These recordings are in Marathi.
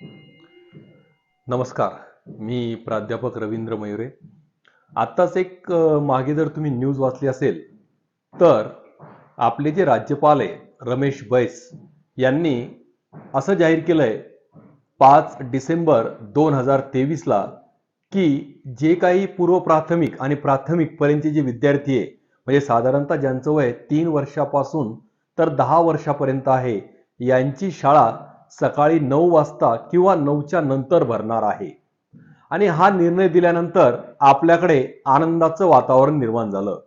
नमस्कार मी प्राध्यापक रवींद्र मयुरे. आत्ताच एक मागे जर तुम्ही न्यूज वाचली असेल तर आपले जे राज्यपाल आहे रमेश बैस यांनी असं जाहीर केलंय पाच डिसेंबर दोन हजार तेवीसला की जे काही पूर्व प्राथमिक आणि प्राथमिकपर्यंतचे जे विद्यार्थी आहे म्हणजे साधारणतः ज्यांचं वय तीन वर्षापासून तर दहा वर्षापर्यंत आहे यांची शाळा सकाळी नऊ वाजता किंवा नऊच्या नंतर भरणार आहे. आणि हा निर्णय दिल्यानंतर आपल्याकडे आनंदाचं वातावरण निर्माण झालं.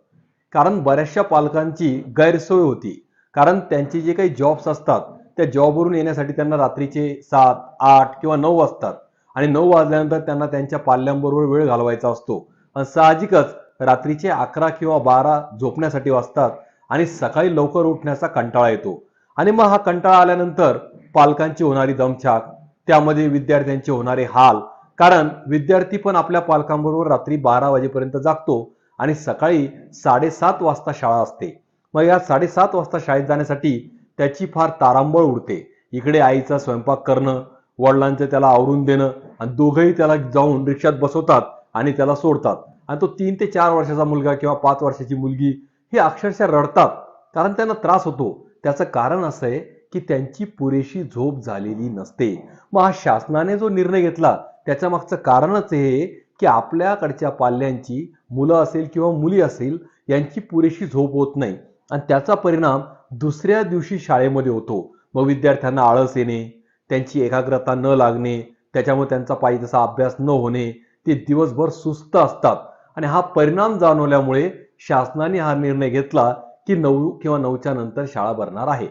कारण बऱ्याचशा पालकांची गैरसोय होती. कारण त्यांचे जे काही जॉब्स असतात त्या जॉबवरून येण्यासाठी त्यांना रात्रीचे सात आठ किंवा नऊ वाजतात. आणि नऊ वाजल्यानंतर त्यांना त्यांच्या पाल्यांबरोबर वेळ घालवायचा असतो. आणि साहजिकच रात्रीचे अकरा किंवा बारा झोपण्यासाठी वाजतात आणि सकाळी लवकर उठण्याचा कंटाळा येतो. आणि मग हा कंटाळा आल्यानंतर पालकांची होणारी दमछाक त्यामध्ये विद्यार्थ्यांचे होणारे हाल. कारण विद्यार्थी पण आपल्या पालकांबरोबर रात्री बारा वाजेपर्यंत जागतो आणि सकाळी साडेसात वाजता शाळा असते. मग या साडेसात वाजता शाळेत जाण्यासाठी त्याची फार तारांबळ उडते. इकडे आईचा स्वयंपाक करणं वडिलांचं त्याला आवरून देणं आणि दोघंही त्याला जाऊन रिक्षात बसवतात आणि त्याला सोडतात. आणि तो तीन ते चार वर्षाचा मुलगा किंवा पाच वर्षाची मुलगी ही अक्षरशः रडतात. कारण त्यांना त्रास होतो. त्याचं कारण असं आहे की त्यांची पुरेशी झोप झालेली नसते. मग हा शासनाने जो निर्णय घेतला त्याच्या मागचं कारणच हे की आपल्याकडच्या पाल्यांची मुलं असेल किंवा मुली असेल यांची पुरेशी झोप होत नाही. आणि त्याचा परिणाम दुसऱ्या दिवशी शाळेमध्ये होतो. मग विद्यार्थ्यांना आळस येणे त्यांची एकाग्रता न लागणे त्याच्यामुळे त्यांचा पाहिजे तसा अभ्यास न होणे ते दिवसभर सुस्त असतात. आणि हा परिणाम जाणवल्यामुळे शासनाने हा निर्णय घेतला की नऊ किंवा नऊच्या नंतर शाळा भरणार आहे.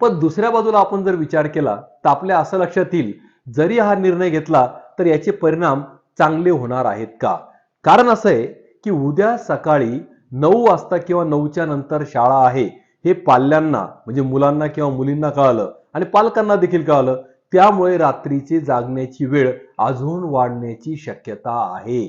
पण दुसऱ्या बाजूला आपण जर विचार केला तर आपल्या असं लक्षात येईल जरी हा निर्णय घेतला तर याचे परिणाम चांगले होणार आहेत का? कारण असं आहे की उद्या सकाळी नऊ वाजता किंवा नऊच्या नंतर शाळा आहे हे पाल्यांना म्हणजे मुलांना किंवा मुलींना कळालं आणि पालकांना देखील कळालं. त्यामुळे रात्रीची जागण्याची वेळ अजून वाढण्याची शक्यता आहे.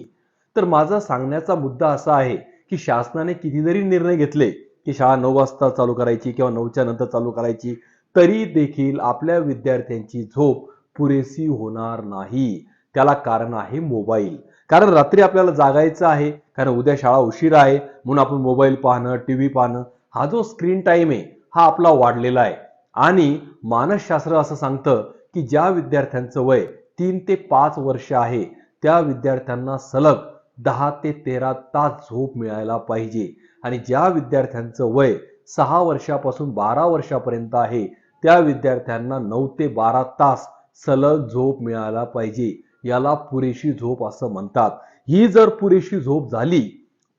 तर माझा सांगण्याचा मुद्दा असा आहे की शासनाने किती जरी निर्णय घेतले की शाळा नऊ वाजता चालू करायची किंवा नऊच्या नंतर चालू करायची तरी देखील आपल्या विद्यार्थ्यांची झोप पुरेशी होणार नाही. त्याला कारण आहे मोबाईल. कारण रात्री आपल्याला जागायचं आहे कारण उद्या शाळा उशिरा आहे म्हणून आपण मोबाईल पाहणं टीव्ही पाहणं हा जो स्क्रीन टाइम आहे हा आपला वाढलेला आहे. आणि मानसशास्त्र असं सांगतं की ज्या विद्यार्थ्यांचं वय तीन ते पाच वर्ष आहे त्या विद्यार्थ्यांना सलग दहा ते तेरा तास झोप मिळायला पाहिजे. आणि ज्या विद्यार्थ्यांचं वय सहा वर्षापासून बारा वर्षापर्यंत आहे त्या विद्यार्थ्यांना नऊ ते बारा तास सलग झोप मिळायला पाहिजे. याला पुरेशी झोप असं म्हणतात. ही जर पुरेशी झोप झाली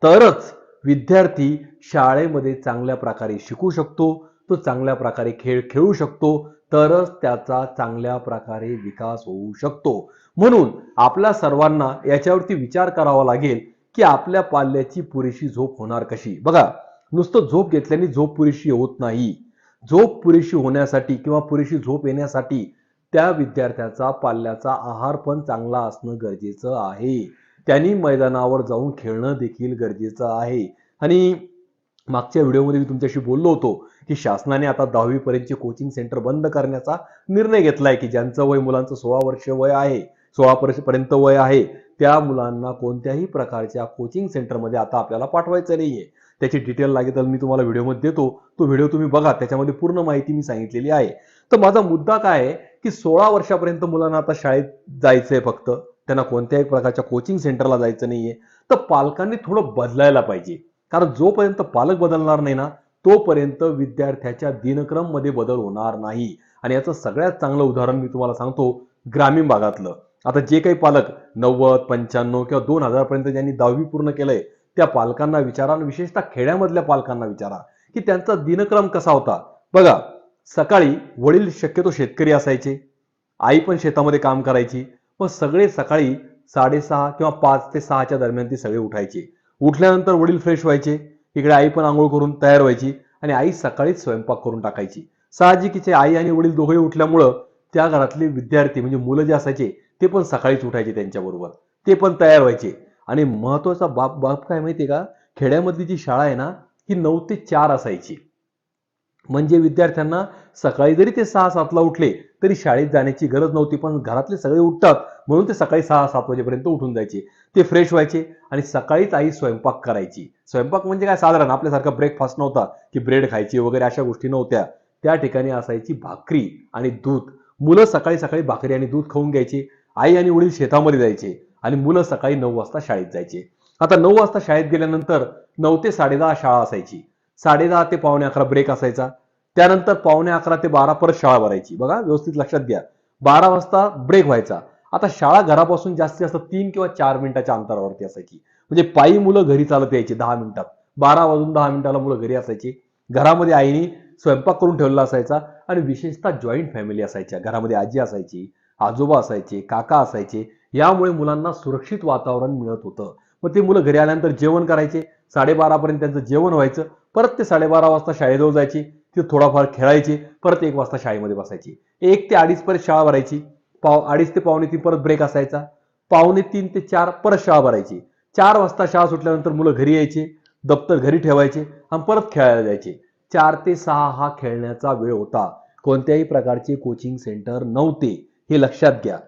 तरच विद्यार्थी शाळेमध्ये चांगल्या प्रकारे शिकू शकतो तो चांगल्या प्रकारे खेळ खेळू शकतो तरच त्याचा चांगल्या प्रकारे विकास होऊ शकतो. म्हणून आपल्या सर्वांना याच्यावरती विचार करावा लागेल की आपल्या पाल्याची पुरेशी झोप होणार कशी? बघा नुसतं झोप घेतल्याने झोप पुरेशी होत नाही. झोप पुरेशी होण्यासाठी किंवा पुरेशी झोप येण्यासाठी त्या विद्यार्थ्याचा पाल्याचा आहार पण चांगला असणं गरजेचं आहे. त्यांनी मैदानावर जाऊन खेळणं देखील गरजेचं आहे. आणि मागच्या व्हिडिओमध्ये मी तुमच्याशी बोललो होतो की शासनाने आता दहावीपर्यंतचे कोचिंग सेंटर बंद करण्याचा निर्णय घेतलाय की ज्यांचं वय मुलांचं सोळा वर्ष वय आहे सोळा पर्यंत वय आहे त्या मुलांना कोणत्याही प्रकारच्या कोचिंग सेंटरमध्ये आता आपल्याला पाठवायचं नाहीये. त्याची डिटेल लागेल तर मी तुम्हाला व्हिडिओमध्ये देतो. तो व्हिडिओ तुम्ही बघा. त्याच्यामध्ये पूर्ण माहिती मी सांगितलेली आहे. तर माझा मुद्दा काय आहे की सोळा वर्षापर्यंत मुलांना आता शाळेत जायचंय फक्त. त्यांना कोणत्याही प्रकारच्या कोचिंग सेंटरला जायचं नाहीये. तर पालकांनी थोडं बदलायला पाहिजे. कारण जोपर्यंत पालक बदलणार नाही ना तोपर्यंत विद्यार्थ्याच्या दिनक्रममध्ये बदल होणार नाही. आणि याचं सगळ्यात चांगलं उदाहरण मी तुम्हाला सांगतो. ग्रामीण भागातलं. आता जे काही पालक नव्वद पंच्याण्णव किंवा दोन हजार पर्यंत ज्यांनी दहावी पूर्ण केलंय त्या पालकांना विचारा आणि विशेषतः खेड्यामधल्या पालकांना विचारा की त्यांचा दिनक्रम कसा होता. बघा सकाळी वडील शक्यतो शेतकरी असायचे आई पण शेतामध्ये काम करायची मग सगळे सकाळी साडेसहा किंवा पाच ते सहाच्या दरम्यान ती सगळे उठायचे. उठल्यानंतर वडील फ्रेश व्हायचे इकडे आई पण आंघोळ करून तयार व्हायची आणि आई सकाळीच स्वयंपाक करून टाकायची. साहजिकीचे आई आणि वडील दोघे उठल्यामुळं त्या घरातले विद्यार्थी म्हणजे मुलं जे असायचे ते पण सकाळीच उठायचे त्यांच्याबरोबर. ते पण तयार व्हायचे. आणि महत्त्वाचा बाप बाप काय माहितीये का? खेड्यामधली जी शाळा आहे ना ही नऊ ते चार असायची. म्हणजे विद्यार्थ्यांना सकाळी जरी ते सहा सातला उठले तरी शाळेत जाण्याची गरज नव्हती पण घरातले सगळे उठतात म्हणून ते सकाळी सहा सात वाजेपर्यंत उठून जायचे. ते फ्रेश व्हायचे आणि सकाळीच आई स्वयंपाक करायची. स्वयंपाक म्हणजे काय? साधारण आपल्यासारखा ब्रेकफास्ट नव्हता की ब्रेड खायची वगैरे अशा गोष्टी नव्हत्या. त्या ठिकाणी असायची भाकरी आणि दूध. मुलं सकाळी सकाळी भाकरी आणि दूध खाऊन घ्यायची. आई आणि वडील शेतामध्ये जायचे आणि मुलं सकाळी नऊ वाजता शाळेत जायचे. आता नऊ वाजता शाळेत गेल्यानंतर नऊ ते साडेदहा शाळा असायची. साडेदहा ते पावणे अकरा ब्रेक असायचा. त्यानंतर पावणे अकरा ते बारा परत शाळा भरायची. बघा व्यवस्थित लक्षात घ्या. बारा वाजता ब्रेक व्हायचा. आता शाळा घरापासून जास्तीत जास्त तीन किंवा चार मिनिटाच्या अंतरावरती असायची. म्हणजे पायी मुलं घरी चालत यायची दहा मिनिटात. बारा वाजून दहा मिनिटाला मुलं घरी असायची. घरामध्ये आईने स्वयंपाक करून ठेवलेला असायचा. आणि विशेषतः जॉईंट फॅमिली असायच्या. घरामध्ये आजी असायची. आजोबा असायचे काका असायचे यामुळे मुलांना सुरक्षित वातावरण मिळत होतं. मग ते मुलं घरी आल्यानंतर जेवण करायचे साडेबारापर्यंत त्यांचं जेवण व्हायचं परत ते साडेबारा वाजता शाळेजवळ जायचे ते थोडाफार खेळायचे परत एक वाजता शाळेमध्ये बसायची. एक ते अडीच पर्यंत शाळा भरायची पाव अडीच ते पावणे तीन परत ब्रेक असायचा पावणे तीन ते चार परत शाळा भरायची. चार वाजता शाळा सुटल्यानंतर मुलं घरी यायचे दप्तर घरी ठेवायचे आणि परत खेळायला जायचे. चार ते सहा हा खेळण्याचा वेळ होता. कोणत्याही प्रकारचे कोचिंग सेंटर नव्हते. हे लक्षात घ्या.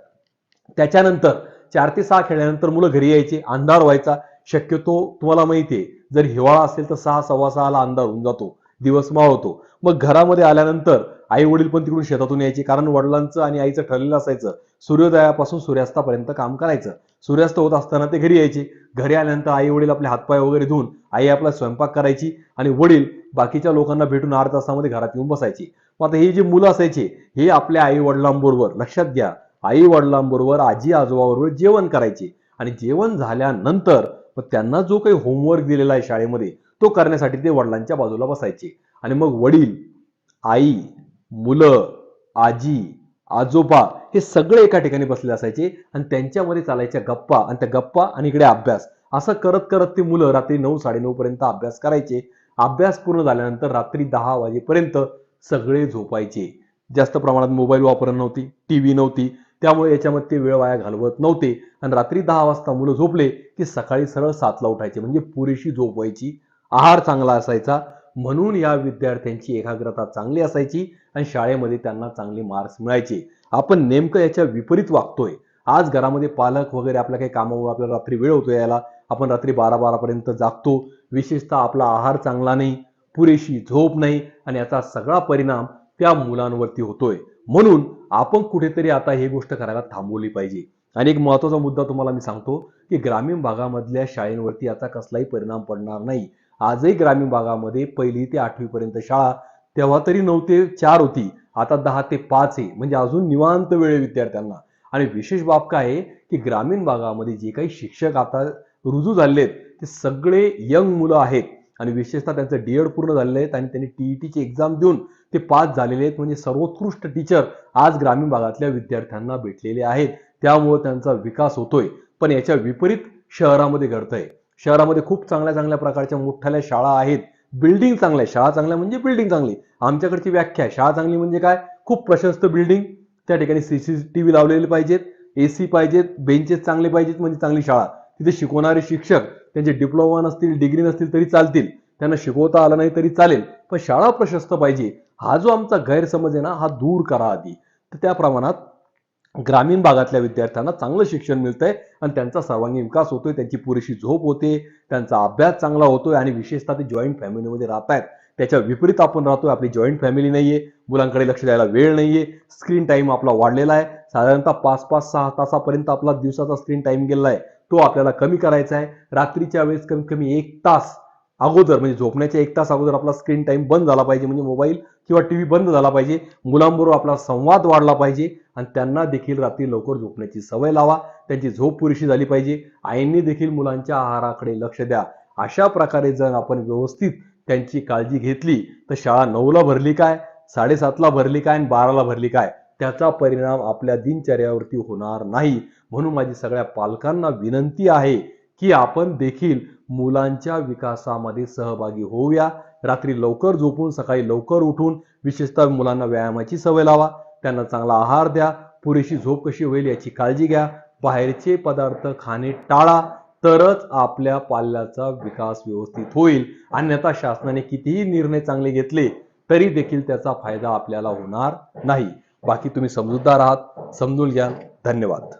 त्याच्यानंतर चार ते सहा खेळल्यानंतर मुलं घरी यायचे अंधार व्हायचा. शक्यतो तुम्हाला माहितीये जर हिवाळा असेल तर सहा सव्वा सहाला अंधार होऊन जातो दिवस मावळतो मग घरामध्ये आल्यानंतर आई वडील पण तिकडून शेतातून यायचे कारण वडिलांचं आणि आईचं ठरलेलं असायचं सूर्योदयापासून सूर्यास्तापर्यंत काम करायचं. सूर्यास्त होत असताना ते घरी यायचे. घरी आल्यानंतर आई वडील आपले हातपाय वगैरे धुवून आई आपला स्वयंपाक करायची आणि वडील बाकीच्या लोकांना भेटून आठ तासामध्ये घरात येऊन बसायची. मग आता ही जी मुलं असायची हे आपल्या आई वडिलांबरोबर लक्षात घ्या आई वडिलांबरोबर आजी आजोबाबरोबर जेवण करायचे. आणि जेवण झाल्यानंतर मग त्यांना जो काही होमवर्क दिलेला आहे शाळेमध्ये तो करण्यासाठी ते वडिलांच्या बाजूला बसायचे. आणि मग वडील आई मुलं आजी आजोबा हे सगळे एका ठिकाणी बसले असायचे आणि त्यांच्यामध्ये चालायच्या गप्पा आणि त्या गप्पा आणि इकडे अभ्यास. असं करत करत ते मुलं रात्री नऊ साडेनऊ पर्यंत अभ्यास करायचे. अभ्यास पूर्ण झाल्यानंतर रात्री दहा वाजेपर्यंत सगळे झोपायचे. जास्त प्रमाणात मोबाईल वापरत नव्हती टी व्ही नव्हती. त्यामुळे याच्यामध्ये ते वेळ वाया घालवत नव्हते. आणि रात्री दहा वाजता मुलं झोपले की सकाळी सरळ सातला उठायचे. म्हणजे पुरेशी झोप व्हायची आहार चांगला असायचा. म्हणून या विद्यार्थ्यांची एकाग्रता चांगली असायची आणि शाळेमध्ये त्यांना चांगले मार्क्स मिळायचे. आपण नेमकं याच्या विपरीत वागतोय. आज घरामध्ये पालक वगैरे आपल्या काही कामामुळे आपल्याला रात्री वेळ होतो यायला. आपण रात्री बारा बारापर्यंत जागतो. विशेषतः आपला आहार चांगला नाही. पुरेशी झोप नाही आणि याचा सगळा परिणाम त्या मुलांवरती होतोय. म्हणून आपण कुठेतरी आता ही गोष्ट करायला थांबवली पाहिजे. आणि एक महत्त्वाचा मुद्दा तुम्हाला मी सांगतो की ग्रामीण भागामधल्या शाळेंवरती याचा कसलाही परिणाम पडणार नाही. आजही ग्रामीण भागामध्ये पहिली ते आठवी पर्यंत शाळा तेव्हा तरी नऊ ते चार होती. आता दहा ते पाच आहे. म्हणजे अजून निवांत वेळ विद्यार्थ्यांना. आणि विशेष बाब काय आहे की ग्रामीण भागामध्ये जे काही शिक्षक आता रुजू झालेले आहेत ते सगळे यंग मुलं आहेत. आणि विशेषतः त्यांचं डीएड पूर्ण झालेलं आहेत आणि त्यांनी टीईटीची एक्झाम देऊन ते पास झालेले आहेत. म्हणजे सर्वोत्कृष्ट टीचर आज ग्रामीण भागातल्या विद्यार्थ्यांना भेटलेले आहेत. त्यामुळे त्यांचा विकास होतोय. पण याच्या विपरीत शहरामध्ये घडतंय. शहरामध्ये खूप चांगल्या चांगल्या प्रकारच्या मोठ्याल्या शाळा आहेत. बिल्डिंग चांगल्या शाळा चांगल्या म्हणजे बिल्डिंग चांगली. आमच्याकडची व्याख्या आहे शाळा चांगली म्हणजे काय? खूप प्रशस्त बिल्डिंग त्या ठिकाणी सीसीटीव्ही लावलेले पाहिजेत. एसी पाहिजेत. बेंचेस चांगले पाहिजेत. म्हणजे चांगली शाळा. तिथे शिकवणारे शिक्षक त्यांचे डिप्लोमा नसतील डिग्री नसतील तरी चालतील. त्यांना शिकवता आलं नाही तरी चालेल. पण शाळा प्रशस्त पाहिजे. हा जो आमचा गैरसमज आहे ना हा दूर करा आधी. तर त्या प्रमाणात ग्रामीण भागातल्या विद्यार्थ्यांना चांगलं शिक्षण मिळतंय आणि त्यांचा सर्वांगीण विकास होतोय त्यांची पुरेशी झोप होते त्यांचा अभ्यास चांगला होतोय आणि विशेषतः ते जॉईंट फॅमिलीमध्ये राहत आहेत त्याच्या विपरीत आपण राहतोय आपली जॉईंट फॅमिली नाहीये मुलांकडे लक्ष द्यायला वेळ नाहीये स्क्रीन टाईम आपला वाढलेला आहे. साधारणतः पाच पाच सहा तासापर्यंत आपला दिवसाचा स्क्रीन टाईम गेलेला आहे. तो आपल्याला कमी करायचा आहे. रात्रीच्या वेळेस कमीत कमी एक तास अगोदर म्हणजे झोपण्याच्या एक तास अगोदर आपला स्क्रीन टाईम बंद झाला पाहिजे. म्हणजे मोबाईल किंवा टीव्ही बंद झाला पाहिजे. मुलांबरोबर आपला संवाद वाढला पाहिजे. आणि त्यांना देखील रात्री लवकर झोपण्याची सवय लावा. त्यांची झोप पुरेशी झाली पाहिजे. आईंनी देखील मुलांच्या आहाराकडे लक्ष द्या. अशा प्रकारे जर आपण व्यवस्थित त्यांची काळजी घेतली तर शाळा नऊला भरली काय? साडेसातला भरली काय? आणि बाराला भरली काय? त्याचा परिणाम आपल्या दिनचर्यावरती होणार नाही. म्हणून माझी सगळ्या पालकांना विनंती आहे की आपण देखील मुलांच्या विकासामध्ये सहभागी होऊया. रात्री लवकर झोपून सकाळी लवकर उठून विशेषतः मुलांना व्यायामाची सवय लावा. त्यांना चांगला आहार द्या. पुरेशी झोप कशी होईल याची काळजी घ्या. बाहेरचे पदार्थ खाणे टाळा. तरच आपल्या पाल्याचा विकास व्यवस्थित होईल. अन्यथा शासनाने कितीही निर्णय चांगले घेतले तरी देखील त्याचा फायदा आपल्याला होणार नाही. बाकी तुम्ही समजूतदार आहात. समजून घ्याल धन्यवाद.